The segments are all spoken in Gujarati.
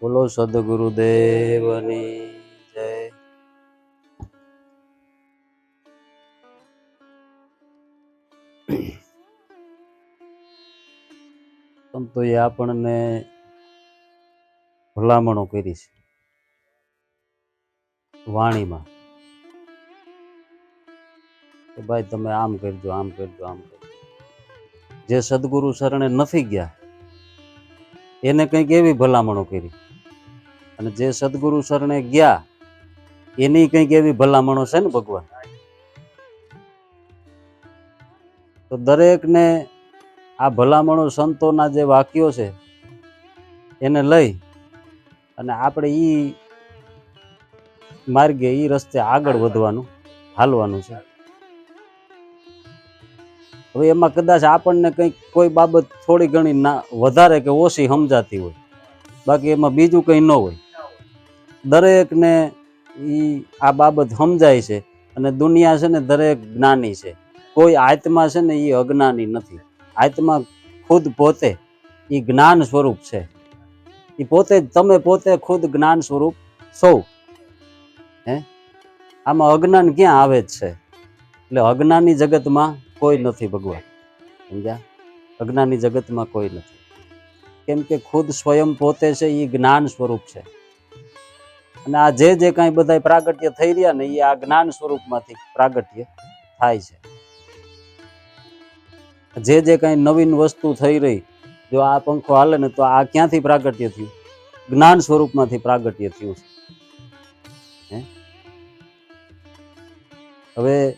બોલો સદગુરુદેવની જય. એ આપણને ભલામણો કરી છે. વાણીમાં. કે ભાઈ તમે આમ કરજો આમ કરજો આમ કરજો. જે સદગુરુ શરણે નથી ગયા એને કંઈક એવી ભલામણો કરી. અને જે સદગુરુ શરણે ગયા, એની કંઈક એવી ભલામણો છે ને ભગવાન? તો દરેકને આ ભલામણો સંતોના જે વાક્યો છે, એને લઈ અને આપણે એ માર્ગે એ રસ્તે આગળ વધવાનું, હાલવાનું છે. હવે એમાં કદાચ આપણને કંઈક કોઈ બાબત થોડી ઘણી ના, વધારે કે ઓછી સમજાતી હોય. બાકી એમાં બીજું કંઈ ન હોય. દરેકને ઈ આ બાબત સમજાય છે અને દુનિયા છે ને દરેક જ્ઞાની છે. કોઈ આત્મા છે ને એ અજ્ઞાની નથી. આત્મા ખુદ પોતે એ જ્ઞાન સ્વરૂપ છે. એ પોતે તમે પોતે ખુદ જ્ઞાન સ્વરૂપ છો. હે? આમાં અજ્ઞાન ક્યાં આવે જ છે? એટલે અજ્ઞાની જગતમાં કોઈ નથી ભગવાન, સમજ્યા? અજ્ઞાની જગતમાં કોઈ નથી. કેમ કે ખુદ સ્વયં પોતે છે એ જ્ઞાન સ્વરૂપ છે. અને આ જે જે કાંઈ બધા પ્રાગટ્ય થઈ રહ્યા ને એ આ જ્ઞાન સ્વરૂપમાંથી પ્રાગટ્ય થાય છે. જે જે કાંઈ નવીન વસ્તુ થઈ રહી, જો આ પંખો હાલે ને, તો આ ક્યાંથી પ્રાગટ્ય થયું? જ્ઞાન સ્વરૂપમાંથી પ્રાગટ્ય થયું છે. હવે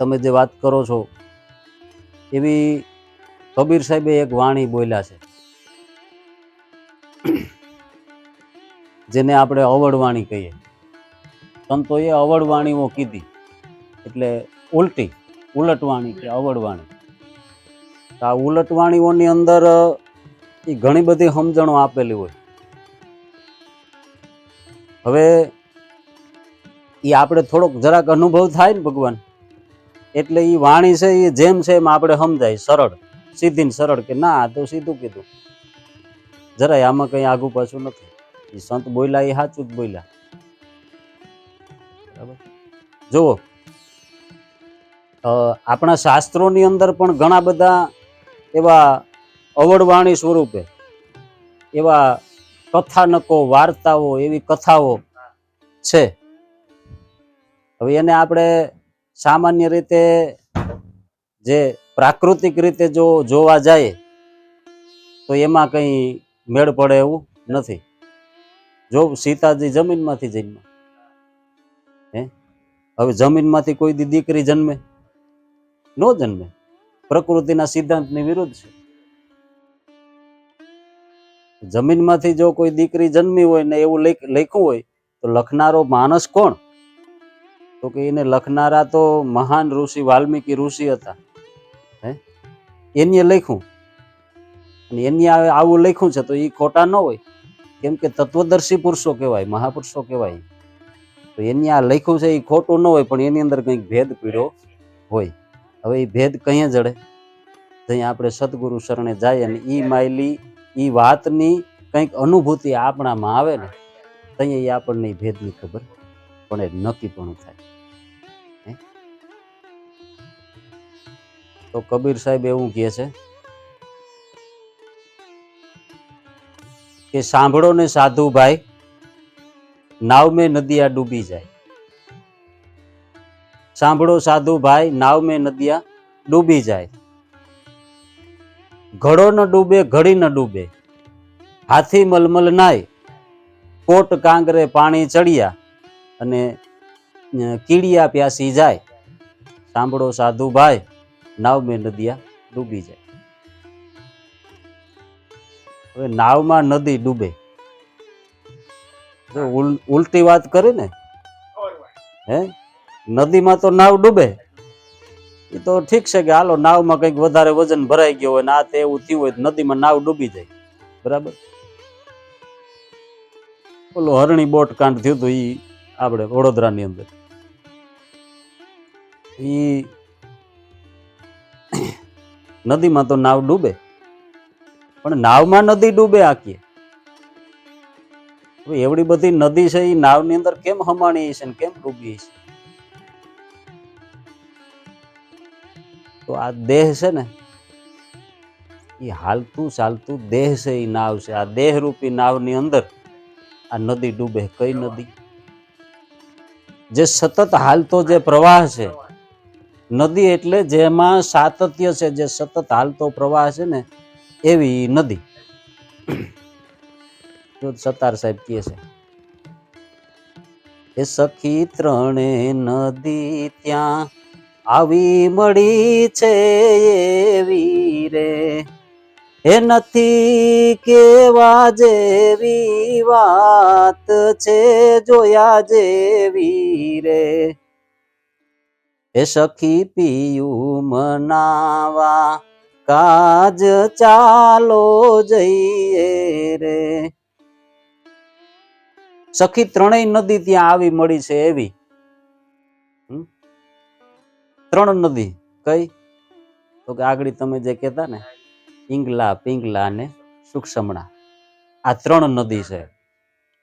તમે જે વાત કરો છો, એવી કબીર સાહેબે એક વાણી બોલ્યા છે. જેને આપણે અવળવાણી કહીએ. સંતોએ અવળવાણીઓ કીધી. એટલે ઉલટી, ઉલટવાણી કે અવળવાણી. આ ઉલટવાણીઓની અંદર, એ ઘણી બધી સમજણો આપેલી હોય. હવે, એ આપણે થોડોક જરાક અનુભવ થાય ને ભગવાન? એટલે એ વાણી છે એ જેમ છે એમ આપણે સમજાય, સરળ. સીધી ને સરળ કે ના તો સીધું કીધું. જરાય આમાં કંઈ આગું પાછું નથી. એ સંત બોલ્યા એ સાચું જ બોલ્યા. જુઓ. આપણા શાસ્ત્રોની અંદર પણ ઘણા બધા એવા અવડવાણી સ્વરૂપે, એવા કથાનકો વાર્તાઓ, એવી કથાઓ છે. હવે એને આપણે સામાન્ય રીતે જે પ્રાકૃતિક રીતે જો જોવા જાય, તો એમાં કંઈ મેળ પડે એવું નથી. જો સીતાજી જમીનમાંથી જન્મ. હે? હવે જમીનમાંથી કોઈ દી દીકરી જન્મે? ન જન્મે. પ્રકૃતિના સિદ્ધાંતની વિરુદ્ધ છે. જમીનમાંથી જો કોઈ દીકરી જન્મી હોય ને એવું લખ- લખ્યું હોય, તો લખનારો માણસ કોણ? તો કે એને લખનારા તો મહાન ઋષિ, વાલ્મીકી ઋષિ હતા. હે? એને લખ્યું. અને એની આવું લખ્યું છે તો એ ખોટા ન હોય. કેમ કે તત્વદર્શી પુરુષો કહેવાય, મહાપુરુષો કહેવાય તો એની આ લખ્યું છે એ ખોટું ન હોય, પણ એની અંદર કંઈક ભેદ પીડ્યો હોય. હવે એ ભેદ કઈ જડે? ત્યાં આપણે સદગુરુ શરણે જાય અને એ માયલી એ વાતની કંઈક અનુભૂતિ આપણામાં આવે ને ત્યાં એ આપણને ભેદની ખબર પણ એ નક્કી પણ થાય. તો કબીર સાહેબ એવું કહે છે કે સાંભળો ને સાધુ ભાઈ નાવ મેં નદિયા ડૂબી જાય. સાંભળો સાધુ ભાઈ નાવ મેં નદિયા ડૂબી જાય. ઘડો ન ડૂબે, ઘડી ન ડૂબે. હાથી મલમલ નાય, કોટ કાંગરે પાણી ચડિયા. અને કીડિયા પ્યાસી જાય, સાંભળો સાધુ ભાઈ નાવ મેં નદિયા ડૂબી જાય. હવે નાવમાં નદી ડૂબે. ઉલટી વાત કરે ને, હે? નદીમાં તો નાવ ડૂબે. એ તો ઠીક છે કે હાલો નાવમાં કંઈક વધારે વજન ભરાઈ ગયો હોય ને આ તે એવું થયું હોય નદીમાં નાવ ડૂબી જાય. બરાબર? ઓલો હરણી બોટ કાંડ થયું હતું ઈ આપણે વડોદરાની અંદર. ઈ નદીમાં તો નાવ ડૂબે, પણ નાવમાં નદી ડૂબે આખી એવડી બધી નદી છે એ નાવની અંદર કેમ હમાણી છે ને કેમ ડૂબી છે તો આ દેહ છે ને એ હાલતું ચાલતું દેહ છે એ નાવ છે. આ દેહ રૂપી નાવની અંદર આ નદી ડૂબે. કઈ નદી? જે સતત હાલતો જે પ્રવાહ છે, નદી એટલે જેમાં સાતત્ય છે, જે સતત હાલતો પ્રવાહ છે ને, એવી નદી. સતાર સાહેબ કહે છે એ સખી ત્રણે નદી ત્યાં આવી મળી છે એવી રે. એ નથી કેવા જેવી વાત છે જોયા જેવી રે. એ સખી પિયું મનાવા કાજ ચાલો જઈએ રે. સખી ત્રણેય નદી ત્યાં આવી મળી છે એવી? ત્રણ નદી, કઈ? તો કે આગળ તમે જે કહેતા ને પિંગલા પિંગલા અને સુક્ષમણા આ ત્રણ નદી છે.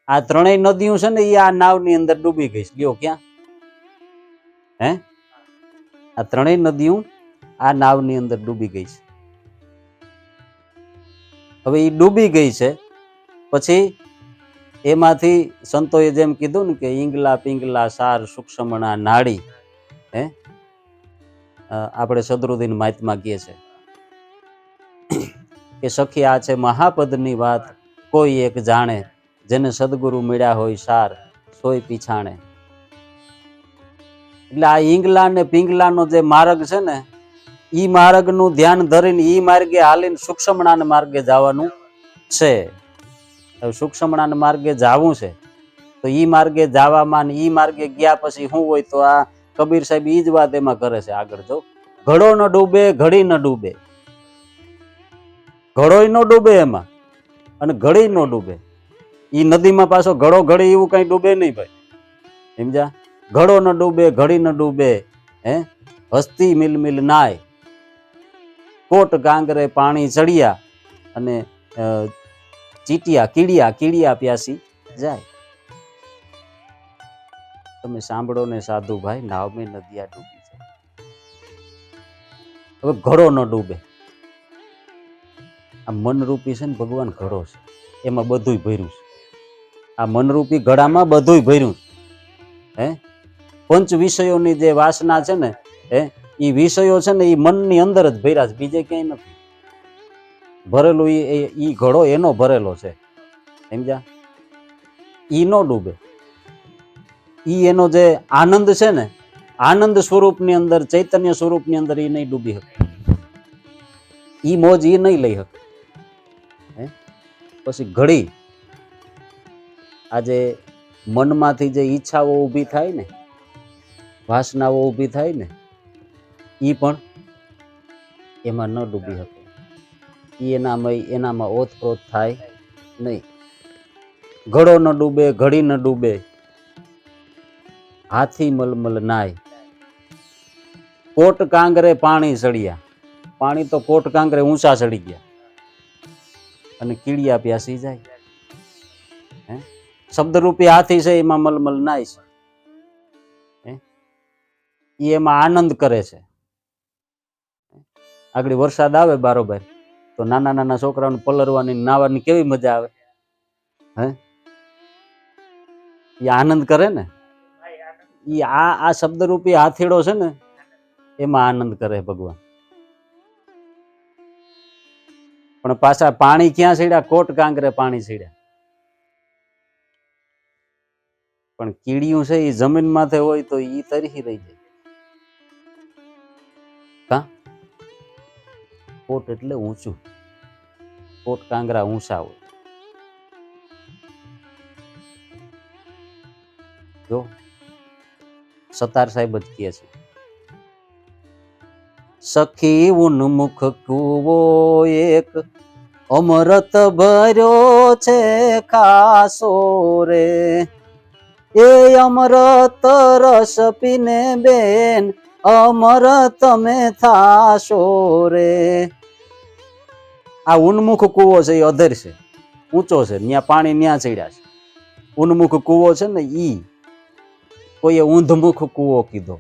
આ ત્રણેય નદીઓ છે ને એ આ નાવની અંદર ડૂબી ગઈ ગયો ક્યાં? હે? આ ત્રણેય નદીઓ આ નાવની અંદર ડૂબી ગઈ છે. હવે એ ડૂબી ગઈ છે. પછી એમાંથી સંતોએ જેમ કીધું ને કે ઈંગલા, પિંગલા, સાર સુક્ષમણા નાળી, હે? આપણે સદરુદ્દીન મહાત્મા કહે છે. કે સખી આ છે મહાપદની વાત. કોઈ એક જાણે જેને સદગુરુ મળ્યા હોય સાર, સોય પીછાણે. એટલે આ ઈંગલા ને પિંગલાનો જે માર્ગ છે ને, ઈ માર્ગનું ધ્યાન ધરીને ઈ માર્ગે હાલીને સૂક્ષ્મણાના માર્ગે જવાનું છે. સૂક્ષ્મણાના માર્ગે જાવું છે, તો ઈ માર્ગે જાવામાં ઈ માર્ગે ગયા પછી શું હોય તો આ કબીર સાહેબ ઈ જ વાત એમાં કરે છે આગળ જો. ઘડો ન ડૂબે, ઘડી ન ડૂબે. ઘડોય ન ડૂબે એમાં. અને ઘડી ન ડૂબે. એ નદીમાં પાછો ઘડો ઘડી એવું કઈ ડૂબે નહીં ભાઈ. સમજ્યા? ઘડો ન ડૂબે, ઘડી ન ડૂબે, હે? હસ્તી મિલ મિલ નાય. કોટ ગાંગરે પાણી ચડિયા અને ચીટિયા, કીડિયા કીડિયા પ્યાસી જાય. તમે સાંભળો ને સાધુ ભાઈ નાવ મેં નદિયા ડૂબી જાય. હવે ઘડો ન ડૂબે. આ મનરૂપી છે ને ભગવાન ઘડો છે. એમાં બધુંય ભર્યું છે. આ મનરૂપી ઘડામાં બધુંય ભર્યું છે. હે? પંચ વિષયોની જે વાસના છે ને, હે? એ વિષયો છે ને એ મનની અંદર જ ભર્યા છે. બીજે ક્યાંય નથી. ભરેલું એ એ ઘડો એનો ભરેલો છે. સમજ્યા? ઈ નો ડૂબે. ઈ એનો જે આનંદ છે ને, આનંદ સ્વરૂપની અંદર, ચૈતન્ય સ્વરૂપની અંદર એ નહીં ડૂબી શકે. ઈ મોજ એ નહીં લઈ શકે. પછી ઘડી આજે મનમાંથી જે ઈચ્છાઓ ઊભી થાય ને વાસનાઓ ઊભી થાય ને એ પણ એમાં ન ડૂબી શકે. ઈ એનામાં એનામાં ઓતપ્રોત થાય નહીં. ઘડો ન ડૂબે ઘડી ન ડૂબે હાથી મલમલ નાય. કોટ કાંગરે પાણી ચડ્યા પાણી તો કોટ કાંગરે ઊંચા ચડી ગયા. અને કીડિયા પ્યાસી જાય. હે? શબ્દરૂપી હાથી છે, એમાં મલમલ નાય છે. એ એમાં આનંદ કરે છે. આગળ વરસાદ આવે બારોબાર તો નાના નાના છોકરાઓને પલરવાની નાવાની કેવી મજા આવે? હે? એ આનંદ કરે ને? ઈ આ આ શબ્દરૂપી હાથીડો છે ને, એમાં આનંદ કરે ભગવાન. પણ પાછા પાણી ક્યાં છેડ્યા કોટ કાંકરે પાણી છેડ્યા પણ કીડિયું છે એ જમીન માથે હોય તો એ તરી રહી જાય. કોટ એટલે ઊંચું. કોટ કાંગરા ઊંચા હોય. જો. સતાર સાહેબ જ કહે છે. સખી ઉન્મુખ કુવો એક. અમરત ભર્યો છે ખાસો રે. એ અમરત રસ પીને બેન અમર તમે થાશો રે. આ ઉન્મુખ કૂવો છે, એ અધર છે, ઊંચો છે ત્યાં પાણી ત્યાં ચડ્યા છે. ઉન્મુખ કૂવો છે ને ઈ. કોઈએ ઊંધમુખ કૂવો કીધો.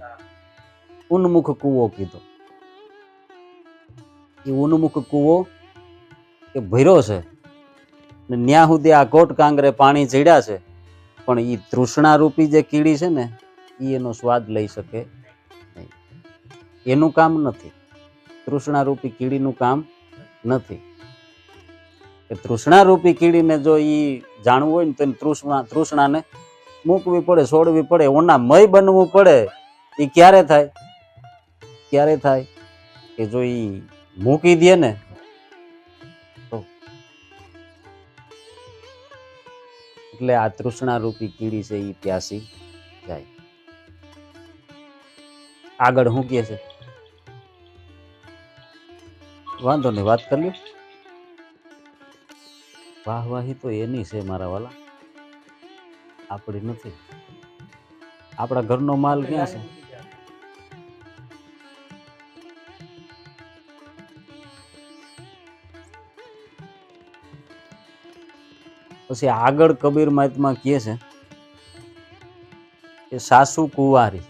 ઉન્મુખ કૂવો કીધો. એ ઉન્મુખ કૂવો એ ભર્યો છે. ને ન્યા સુધી આ કોટ કાંગરે પાણી ચડ્યા છે. પણ એ તૃષ્ણારૂપી જે કીડી છે ને એ એનો સ્વાદ લઈ શકે નહીં. એનું કામ નથી. તૃષ્ણારૂપી કીડીનું કામ નથી. કે તૃષ્ણારૂપી કીડીને જો એ જાણવું હોય ને, તો તૃષ્ણા, તૃષ્ણાને મૂકવી પડે, છોડવી પડે, ઓના મય બનવું પડે એ ક્યારે થાય? ક્યારે થાય? કે જો એ મૂકી દે ને. એટલે આ તૃષ્ણારૂપી કીડી છે એ પ્યાસી જાય. આગળ શું કહે છે? વાંધો નહીં, વાત કરી વાહ વાહવાહી તો એની છે મારા વાલા. આપણી નથી. આપણા ઘરનો માલ ક્યાં છે? પછી આગળ કબીર મહાત્મા કહે છે કે સાસુ કુંવારી,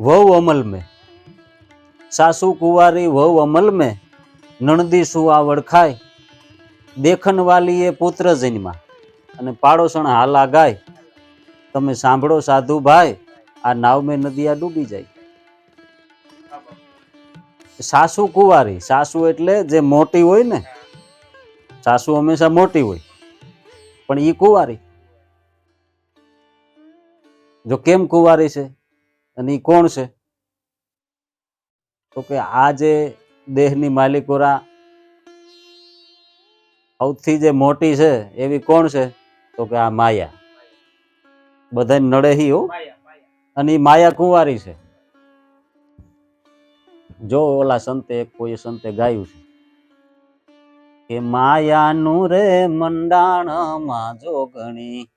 વહુ અમલ મેં, સાસુ કુંવારી, વહુ અમલ મેં, નણદી સુવાવડ ખાય દેખન વાલી એ પુત્ર જન્મા અને પાડોશણ હાલા ગાય. તમે સાંભળો સાધુ ભાઈ, આ નાવ મેં નદિયા ડૂબી જાય. સાસુ કુંવારી, સાસુ એટલે જે મોટી હોય ને સાસુ હંમેશા મોટી હોય. પણ એ કુંવારી. જો કેમ કુંવારી છે? અને એ કોણ છે? તો કે આ જે દેહની માલિકોરા સૌથી જે મોટી છે, એવી કોણ છે? તો કે આ માયા. બધા નડે હો અને એ માયા કુંવારી છે. જો ઓલા સંતે કોઈ સંતે ગાયું છે. કે માયાનું રે મંડાણમાં જોગણી.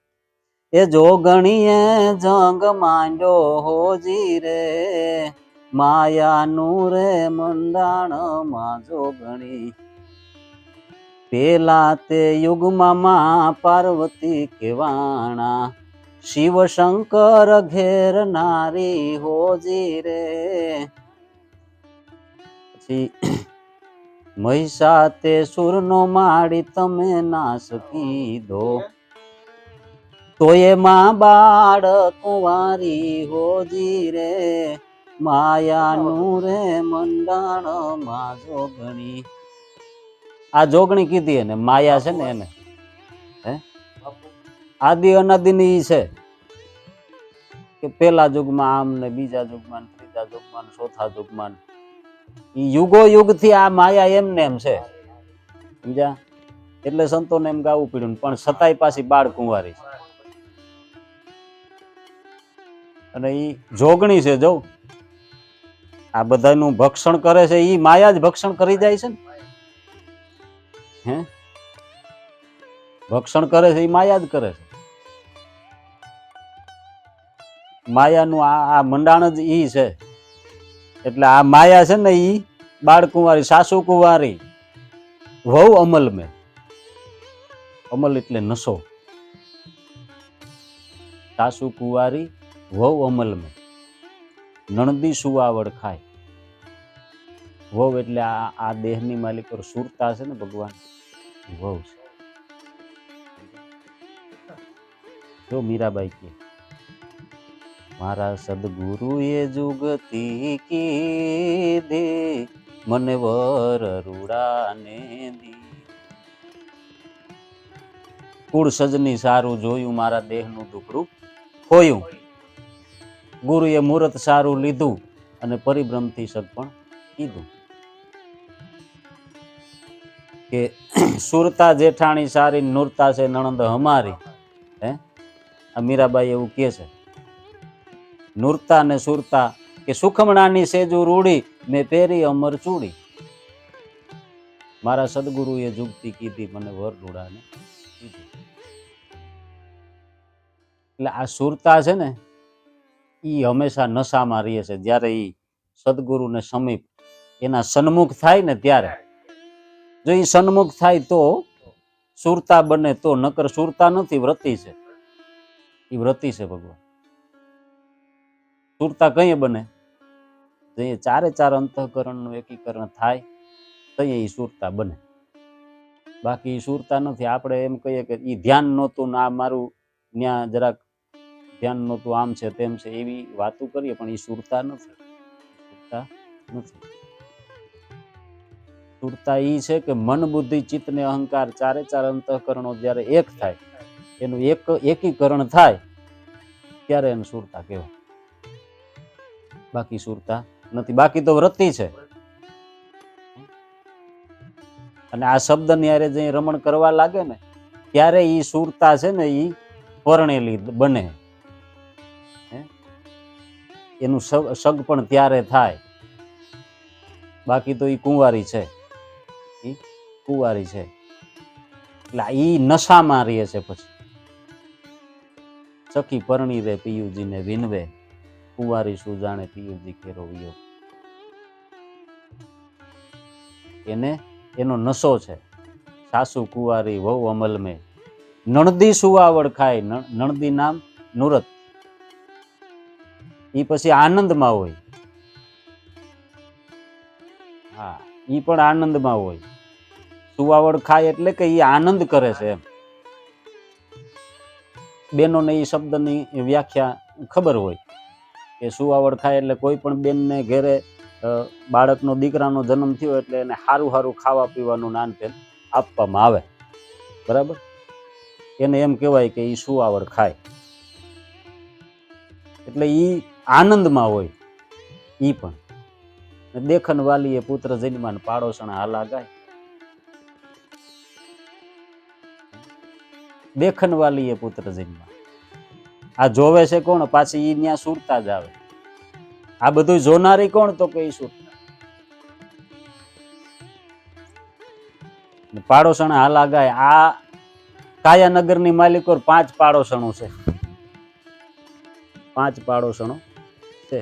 એ જોગણીએ જંગ માંડ્યો હોજી રે. માયાનું રે મંડાણમાં જોગણી. પેલા તે યુગમાં માં પાર્વતી કેવાણા. શિવ શંકર ઘેર નારી હોજી રે. પછી મહિષા તે સુરનો માડી તમે નાશ કીધો. તો એમાં બાળ કુંવારી હોજી રે, માયાનું રે મંડાણમાં જોગણી. આ જોગણી કીધી એને, માયા છે ને એને. હે? આદિ અનાદિની છે. કે પેલા યુગમાં આમ ને બીજા યુગમાં ત્રીજા યુગમાં ચોથા ઈ યુગો યુગથી આ માયા એમને એમ છે. સમજ્યા? એટલે સંતોને એમ ગાવું પડ્યું પણ સતાય પાછી બાળ કુંવારી અને એ જોગણી છે જો આ બધાનું ભક્ષણ કરે છે, ઈ માયા જ ભક્ષણ કરી જાય છે ને? હે? ભક્ષણ કરે છે, ઈ માયા જ કરે છે. માયાનું આ આ મંડાણ જ ઈ છે. એટલે આ માયા છે ને એ બાળકુંવારી સાસુ કુંવારી વહુ અમલ મેં અમલ એટલે નશો સાસુ કુંવારી વહુ અમલ મેં નણદી સુવાવડ ખાય. વહુ એટલે આ આ દેહની માલિક પર સુરતા છે ને ભગવાન? વહુ છે. જો મીરાબાઈ કે મારા સદગુરુએ જુગતી કીધી, મને વર રૂડાને દી કુળ સજની સારું જોયું, મારા દેહનું દુકડું ખોયું. ગુરુએ મુહૂર્ત સારું લીધું અને પરિભ્રમથી સગપણ કીધું. કે સુરતા જેઠાણી સારી નુરતા છે નણંદ હમારી. હે? આ મીરાબાઈ એવું કહે છે. નુરતા ને સુરતા કે સુખમણાની સેજુ રૂડી, મેં પહેરી અમર ચૂડી. મારા સદગુરુએ જુગતી કીધી, મને વર રૂડાને એટલે આ સુરતા છે ને એ હંમેશા નશામાં રહે છે. જ્યારે ઈ સદગુરુને સમીપ, એના સન્મુખ થાય ને ત્યારે. જો એ સન્મુખ થાય તો સુરતા બને, તો નકર સુરતા નથી, વ્રતિ છે. એ વ્રતિ છે ભગવાન. સુરતા કઈ બને? જે ચારે ચાર અંતઃકરણનું એકીકરણ થાય તો એ સુરતા બને. બાકી સુરતા નથી. આપણે એમ કહીએ કે એ ધ્યાન નહોતું ને આ મારું ત્યાં જરાક ધ્યાન નહોતું, આમ છે તેમ છે, એવી વાતો કરીએ, પણ એ સુરતા નથી. સુરતા નથી. સુરતા એ છે કે મન, બુદ્ધિ, ચિત્ત ને અહંકાર ચારે ચાર અંતઃકરણો જ્યારે એક થાય, એનું એક એકીકરણ થાય, ત્યારે એને સુરતા કહેવાય. બાકી સુરતા નથી. બાકી તો વૃત્તિ છે. અને આ શબ્દ ન્યારે જે રમણ કરવા લાગે ને, ત્યારે એ સુરતા છે ને એ પરણેલી બને? એનું સગ સગ પણ ત્યારે થાય. બાકી તો એ કુંવારી છે. એ કુંવારી છે. એટલે એ નશામાં રહે છે પછી. સખી પરણી રે પિયુજીને વિનવે. કુંવારી શું જાણે પિયુજી કેરો વિયો. એને, એનો નશો છે. સાસુ કુંવારી, વહુ અમલ મેં નણદી સુવાવડ ખાય નણ- નણદી નામ નુરત. ઈ પછી આનંદમાં હોય. હા, ઈ પણ આનંદમાં હોય. સુવાવડ ખાય એટલે કે ઈ આનંદ કરે છે એમ. બેનોને એ શબ્દની વ્યાખ્યા ખબર હોય. કે સુવાવડ ખાય એટલે કોઈ પણ બેનને ઘેરે બાળકનો દીકરાનો જન્મ થયો એટલે એને સારું સારું ખાવા પીવાનું નાનપેન આપવામાં આવે. બરાબર? એને એમ કહેવાય કે એ સુવાવડ ખાય. એટલે એ આનંદમાં હોય. એ પણ. દેખન વાલીએ પુત્ર જન્માન પાડોશણા હાલા ગાય. દેખન વાલીએ પુત્ર જન્મા આ જોવે છે કોણ? પાછી એ ત્યાં સુરતા જ આવે. આ બધું જોનારી કોણ? તો કે સુરતા. પાડોશણ હાલ આગાય. આ કાયાનગરની માલિકો પાંચ પાડોશણો છે. પાંચ પાડોશણો છે.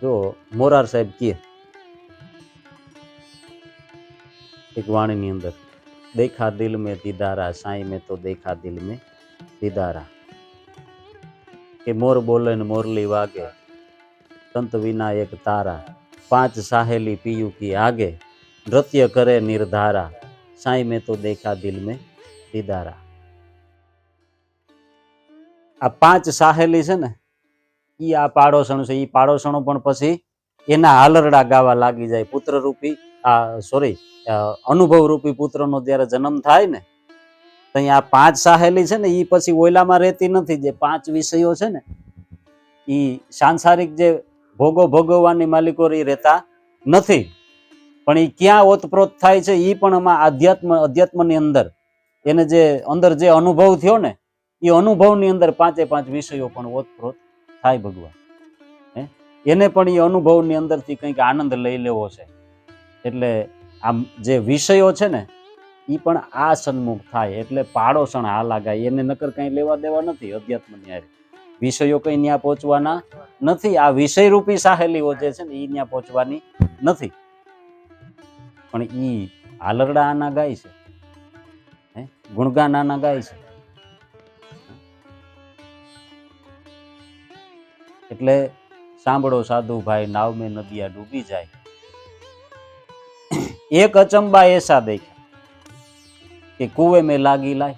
જો મોરાર સાહેબ કે. એક વાણીની અંદર, દેખા દિલ મેં દીદારા, સાંઈ મેં તો દેખા દિલ મેં દીદારા કે મોર બોલે ને મોરલી વાગે, સંત વિના તારા. પાંચ સાહેલી પીયુ કી આગે, નૃત્ય કરે નિર્ધારા. સાંઈ મેં તો દેખા દિલ મેં દીદારા આ પાંચ સાહેલી છે ને એ આ પાડોશણ છે એ પાડોશણો પણ પછી એના હાલરડા ગાવા લાગી જાય પુત્ર રૂપી આ સોરી અનુભવ રૂપી પુત્રનો જ્યારે જન્મ થાય ને તો અહીંયા પાંચ સાહેલી છે ને એ પછી ઓયલામાં રહેતી નથી. જે પાંચ વિષયો છે ને એ સાંસારિક જે ભોગો ભોગવવાની માલિકો ઈ રહેતા નથી. પણ એ ક્યાં ઓતપ્રોત થાય છે એ પણ આમાં આધ્યાત્મ, અધ્યાત્મની અંદર. એને જે, અંદર જે અનુભવ થયો ને એ અનુભવની અંદર પાંચે પાંચ વિષયો પણ ઓતપ્રોત થાય ભગવાન. હે? એને પણ એ અનુભવની અંદરથી કંઈક આનંદ લઈ લેવો છે. એટલે આમ જે વિષયો છે ને એ પણ આ સન્મુખ થાય એટલે પાડોશણ હા લાગાય. એને નકર કંઈ લેવા દેવા નથી અધ્યાત્મ ન્યારે વિષયો કંઈ ત્યાં પહોંચવાના નથી. આ વિષયરૂપી સાહેલીઓ જે છે ને એ ત્યાં પહોંચવાની નથી. પણ એ આલરડા આના ગાય છે. ગુણગાન આના ગાય છે. એટલે સાંભળો સાધુ ભાઈ નાવ મેં નદિયા ડૂબી જાય. એક અચંબા એસા દેખ્યા. કે કુવે મેં લાગી લાય.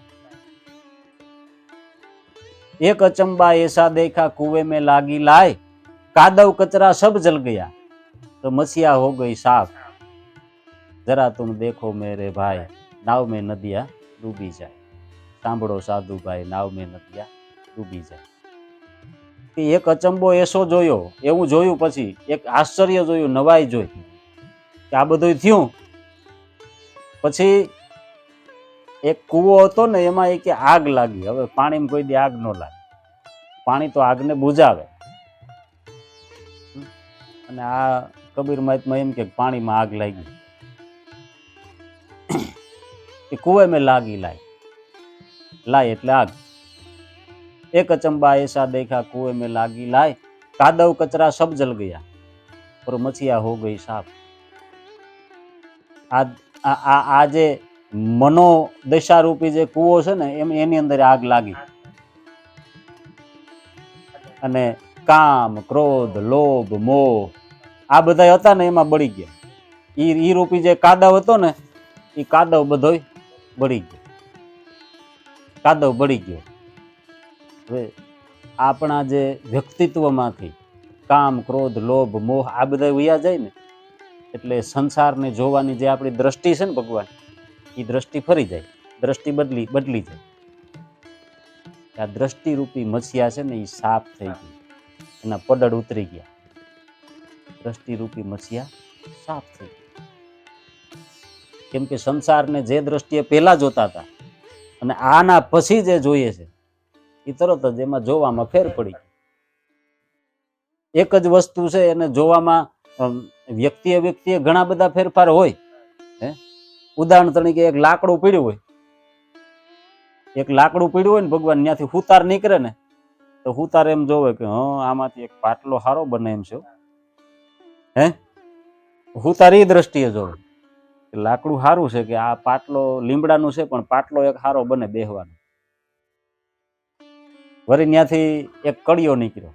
એક અચંબા એસા દેખા, કુવે મેં લાગી લાય. કાદવ કચરા સબ જલ ગયા. તો મસિયા હો ગઈ સાફ. જરા તું દેખો મેરે ભાઈ, નાવ મેં નદિયા ડૂબી જાય. સાંભળો સાધુ ભાઈ નાવ મેં નદિયા ડૂબી જાય. કે એક અચંબો એસો જોયો, એવું જોયું પછી એક આશ્ચર્ય જોયું, નવાઈ જોઈ. કે આ બધું થયું. પછી એક કૂવો હતો ને એમાં એક આગ લાગી હવે પાણીમાં કોઈ દી આગ ન લાગે પાણી તો આગને બુઝાવે અને આ કબીર મહાત્મા એમ કે પાણીમાં આગ લાગી એ કુએ મેં લાગી લાય લાય એટલે આગ એક અચંબા ऐसा देखा कुएं में लागी लाय कादव कचरा सब जल गया और मछिया हो गई साफ આ આ આ- આ જે મનો દશારૂપી જે કૂવો છે ને, એમ એની અંદર આગ લાગી. અને કામ, ક્રોધ, લોભ, મોહ, આ બધા હતા ને, એમાં બળી ગયા. ઈ ઈ રૂપી જે કાદવ હતો ને એ કાદવ બધોય બળી ગયો. કાદવ બળી ગયો. હવે આપણા જે વ્યક્તિત્વમાંથી કામ, ક્રોધ, લોભ, મોહ આ બધા વયા જાય ને, એટલે સંસારને જોવાની જે આપણી દ્રષ્ટિ છે ને ભગવાન એ દ્રષ્ટિ ફરી જાય. દ્રષ્ટિ બદલી બદલી જાય. આ દ્રષ્ટિરૂપી મસિયા છે ને એ સાફ થઈ ગઈ. એના પડડ ઉતરી ગયા. દ્રષ્ટિરૂપી મસિયા સાફ થઈ ગઈ. કેમ કે સંસારને જે દ્રષ્ટિએ પહેલા જોતા હતા અને આના પછી જે જોઈએ છે, એ તરત જ એમાં જોવામાં ફેર પડી એક જ વસ્તુ છે, એને જોવામાં વ્યક્તિએ વ્યક્તિએ ઘણા બધા ફેરફાર હોય ઉદાહરણ તરીકે એક લાકડું પીડ્યું હોય, એક લાકડું પીડ્યું હોય ને ભગવાન ત્યાંથી હુતાર નીકળે ને, તો હુતાર એમ જોવે કે, હ, આમાંથી એક પાટલો સારો બને એમ છે હે. હુતાર એ દ્રષ્ટિએ જોવે લાકડું સારું છે કે આ પાટલો લીમડાનું છે, પણ પાટલો એક સારો બને બેહવાનો. વળી ત્યાંથી એક કડિયો નીકળ્યો.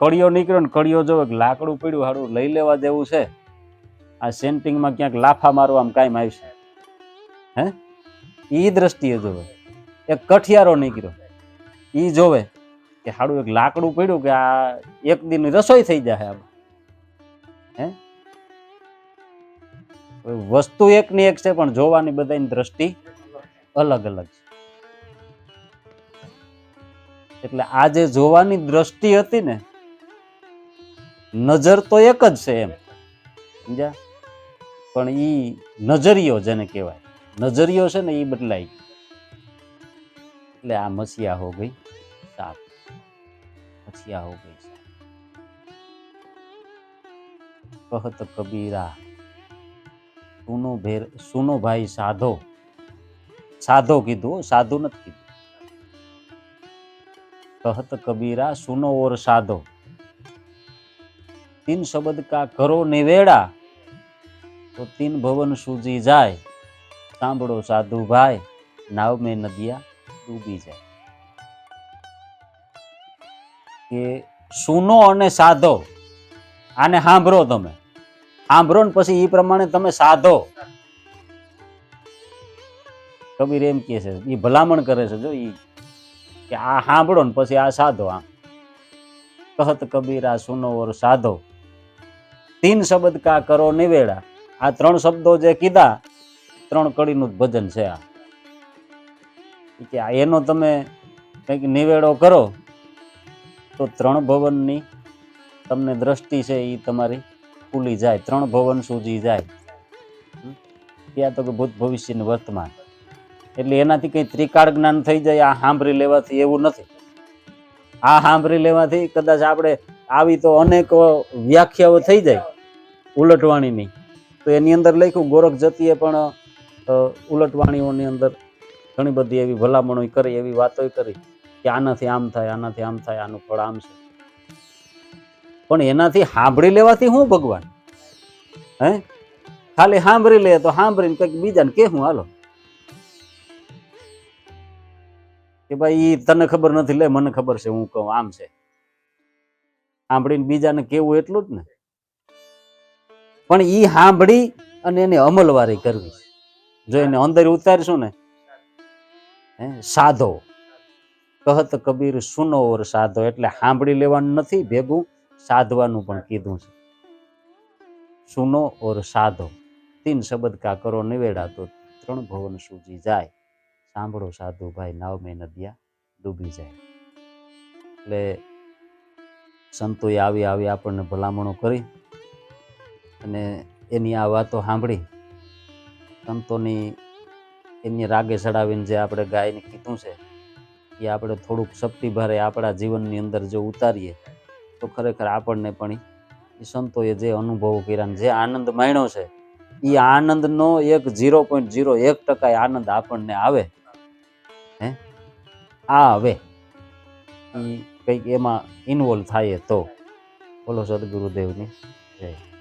કડિયો નીકળ્યો ને કડિયો જોવે લાકડું પીડ્યું સારું લઈ લેવા જેવું છે. આ સેન્ટિંગમાં ક્યાંક લાફા મારવામાં કાયમ આવશે હે? એ દ્રષ્ટિએ જોવે. એક કઠિયારો નીકળ્યો. એ જોવે કે હાડું એક લાકડું પડ્યું કે આ એક દિન રસોઈ થઈ જાય આમ. હે? વસ્તુ એકની એક છે, પણ જોવાની બધાની દ્રષ્ટિ અલગ અલગ છે. એટલે આ જે જોવાની દ્રષ્ટિ હતી ને, નજર તો એક જ છે એમ. સમજ્યા? પણ એ નજરિયો જેને કહેવાય. નજરિયો છે ને એ બદલાય એટલે આ મસિયા હો ગઈ સાફ મસિયા હો ગઈ કહત કબીરા, સુનો ભેર, સુનો ભાઈ સાધો. સાધો કીધું સાધુ નથી કીધું. કહત કબીરા, સુનો ઓર સાધો. તીન શબ્દ કા કરો નિવેડા તો તીન ભવન સુજી જાય. સાંભળો સાધુ ભાઈ, નાવ મેં નદિયા ડૂબી જાય. કે સુનો અને સાધો, આને સાંભળો તમે. સાંભળો ને પછી એ પ્રમાણે તમે સાધો. કબીર એમ કે છે એ ભલામણ કરે છે, જો એ કે આ સાંભળો ને પછી આ સાધો આ કહત કબીર આ સુનો ઓર સાધો. તીન શબ્દ કા કરો નિવેડા. આ ત્રણ શબ્દો જે કીધા, ત્રણ કડીનું ભજન છે આ. કે એનો તમે કંઈક નિવેડો કરો, તો ત્રણ ભવનની તમને દ્રષ્ટિ છે એ તમારી ખુલી જાય, ત્રણ ભવન સૂજી જાય? ત્યાં તો કે ભૂત ભવિષ્યની વર્તમાન. એટલે એનાથી કંઈ ત્રિકાળ જ્ઞાન થઈ જાય, આ સાંભળી લેવાથી એવું નથી. આ સાંભળી લેવાથી કદાચ આપણે આવી તો અનેક વ્યાખ્યાઓ થઈ જાય, ઉલટવાણીની. તો એની અંદર લખ્યું, ગોરખ જતીએ પણ ઉલટવાણીઓની અંદર ઘણી બધી એવી ભલામણો કરી, એવી વાતો કરી કે આનાથી આમ થાય, આનાથી આમ થાય, આનું ફળ આમ છે. પણ એનાથી સાંભળી લેવાથી શું ભગવાન? હે? ખાલી સાંભળી લે તો સાંભળીને કંઈક બીજાને કે હું હાલો. કે ભાઈ તને ખબર નથી, લે, મને ખબર છે, હું કહું, આમ છે. સાંભળીને બીજાને કેવું એટલું જ ને? પણ એ સાંભળી અને એને અમલવારી કરવી જો એને અંદર ઉતારશું ને સાધો. કહત કબીર સુનો ઓર સાધો, એટલે સાંભળી લેવાનું નથી, ભેગું સાધવાનું પણ કીધું છે. સુનો ઓર સાધો, તીન શબ્દ કા કરો નિવેડા તો ત્રણ ભવન સૂજી જાય. સાંભળો સાધુ ભાઈ, નાવ મેં નદિયા ડૂબી જાય. એટલે સંતોએ આવી આવી આપણને ભલામણો કરી. અને એની આ વાતો સાંભળી સંતોની એની રાગે ચડાવીને જે આપણે ગાયને કીધું છે, એ આપણે થોડુંક શક્તિભારે આપણા જીવનની અંદર જો ઉતારીએ, તો ખરેખર આપણને પણ એ સંતોએ જે અનુભવો કર્યા જે આનંદ માણ્યો છે, એ આનંદનો એક ઝીરો પોઈન્ટ ઝીરો એક ટકા આનંદ આપણને આવે. હે? આ હવે એ કંઈક એમાં ઇન્વોલ્વ થાય તો. બોલો સદગુરુદેવની જય.